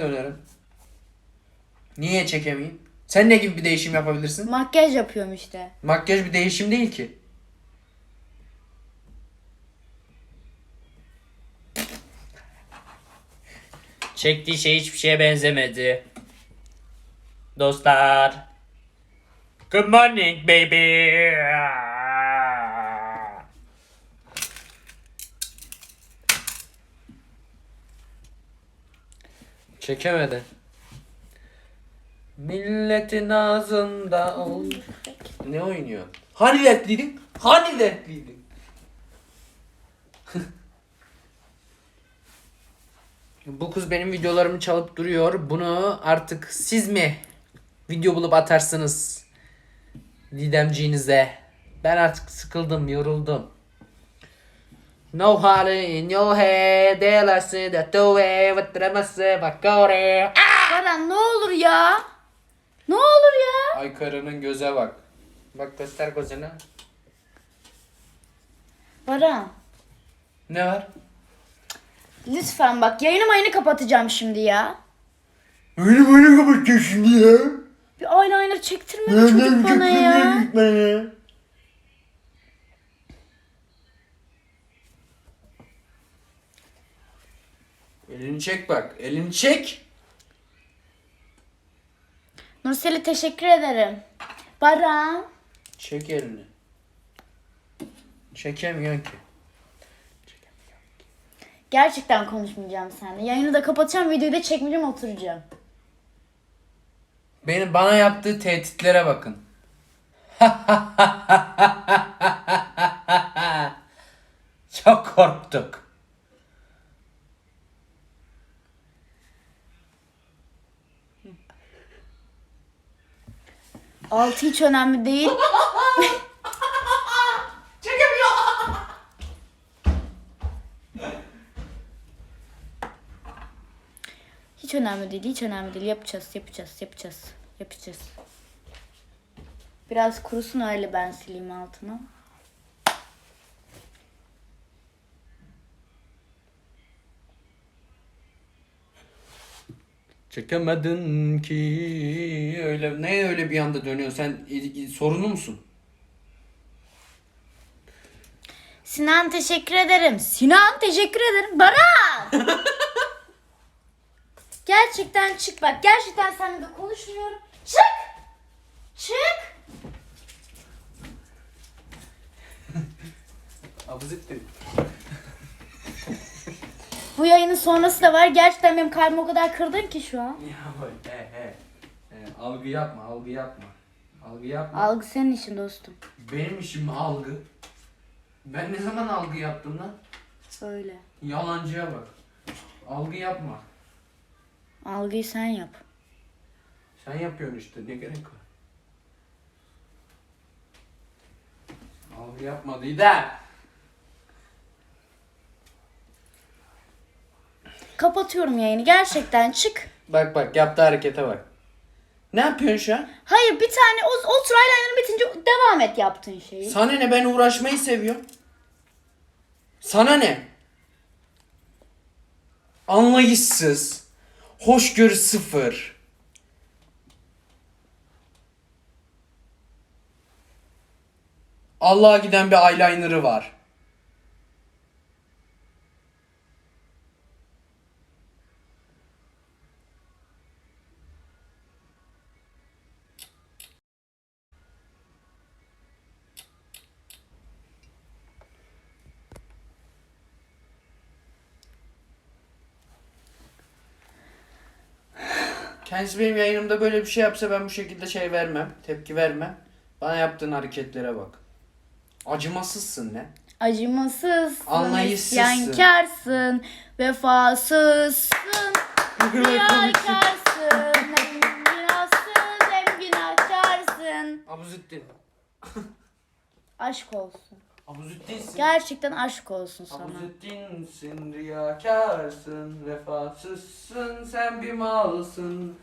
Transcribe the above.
dönerim. Niye çekemeyeyim? Sen ne gibi bir değişim yapabilirsin? Makyaj yapıyorum işte. Makyaj bir değişim değil ki. Çektiği şey hiçbir şeye benzemedi. Dostlar. Good morning baby. Çekemedi. Milletin ağzında. Ne oynuyor? Hani dertliydin? Hani dertliydin? Bu kız benim videolarımı çalıp duruyor. Bunu artık siz mi video bulup atarsınız Didemciğinize? Ben artık sıkıldım, yoruldum. No honey in your head, must say, but go there. Baran ne olur ya. Ne olur ya. Aykara'nın göze bak. Bak göster gözüne. Baran. Ne var? Lütfen bak yayını mayını kapatacağım şimdi ya. Öyle böyle kapatacak şimdi ya. Bir eyeliner çektirme çocuk bana ya. Elini çek bak. Elini çek. Nursel'e teşekkür ederim. Baran. Çek elini. Çekemiyorsun ki. Gerçekten konuşmayacağım seninle. Yayını da kapatacağım, videoyu da çekmeyeceğim, oturacağım. Benim bana yaptığı tehditlere bakın. Çok korktuk. Altı hiç önemli değil. Hiç önemli değil, hiç önemli değil. Yapacağız, yapacağız, yapacağız, yapacağız. Biraz kurusun öyle ben sileyim altını. Çekemedin ki öyle ne öyle bir anda dönüyor sen i- i- sorunlu musun? Sinan teşekkür ederim. Sinan teşekkür ederim. Baran! gerçekten çık bak. Gerçekten seninle de konuşmuyorum. Çık! Çık! Abuzittin. Bu yayının sonrası da var. Gerçekten benim kalbimi o kadar kırdın ki şu an. Ya bak he he. he. Algı yapma algı yapma. Algı yapma. Algı senin işin dostum. Benim işim mi algı? Ben ne zaman algı yaptım lan? Öyle. Yalancıya bak. Algı yapma. Algıyı sen yap. Sen yapıyorsun işte ne gerek var? Algı yapma Kapatıyorum yayını. Gerçekten çık. Bak bak yaptığı harekete bak. Ne yapıyorsun şu an? Hayır bir tane o, o tur eyeliner'ın bitince devam et yaptığın şeyi. Sana ne ben uğraşmayı seviyorum. Sana ne? Anlayışsız. Hoşgörü sıfır. Allah'a giden bir eyeliner'ı var. Kendisi benim yayınımda böyle bir şey yapsa ben bu şekilde şey vermem. Tepki vermem. Bana yaptığın hareketlere bak. Acımasızsın ne? Acımasızsın, Anlayışsızsın. isyankarsın, vefasızsın, riyakarsın, hem günahsız hem günahkarsın. Abuzittin. Aşk olsun. Abuzittinsin. Gerçekten aşk olsun sana. Abuzittinsin, riyakarsın, vefasızsın, sen bir malsın.